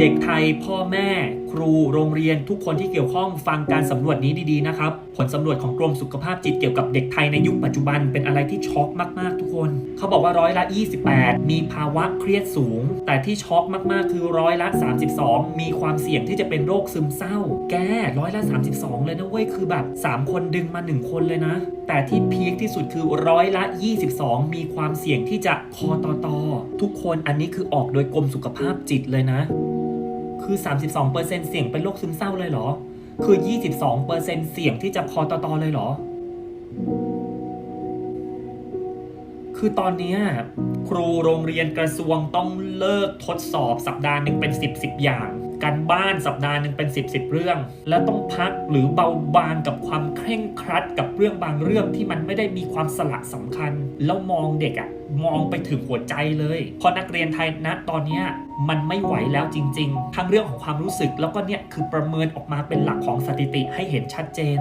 เด็กไทยพ่อแม่ ครูโรงเรียนทุกคนที่เกี่ยวข้องฟังการสำรวจนี้ดีๆนะครับ ผลสำรวจของกรมสุขภาพจิตเกี่ยวกับเด็กไทยในยุคปัจจุบันเป็นอะไรที่ช็อกมากๆ ทุกคน เขาบอกว่าร้อยละ 28 มีภาวะเครียดสูง แต่ที่ช็อกมากๆ คือร้อยละ 32 มีความเสี่ยงที่จะเป็นโรคซึมเศร้า แกร้อยละ 32 เลยนะเว้ยคือแบบ 3 คนดึงมา 1 คนเลยนะ แต่ที่พีคที่สุดคือร้อยละ 22 มีความเสี่ยงที่จะคอตอตอทุกคนอันนี้คือออกโดยกรมสุขภาพจิตเลยนะ คือ 32%เสี่ยงเป็นโรคซึมเศร้าเลยเหรอ คือ 22%เสี่ยงที่จะคอตอตอเลยเหรอ คือตอนนี้ครูโรงเรียนกระทรวงต้องเลิกทดสอบสัปดาห์หนึ่งเป็น 10 10อย่างการบ้านสัปดาห์หนึ่งเป็น10 10เรื่อง แล้วต้องพักหรือเบาบางกับความเคร่งครัดกับเรื่องบางเรื่องที่มันไม่ได้มีความสละสำคัญ แล้วมองเด็กอะมองไปถึงหัวใจเลยเพราะนักเรียนไทยณตอนนี้มันไม่ไหวแล้วจริง ๆ ทั้งเรื่องของความรู้สึกแล้วก็เนี่ยคือประเมินออกมาเป็นหลักของสถิติให้เห็นชัดเจน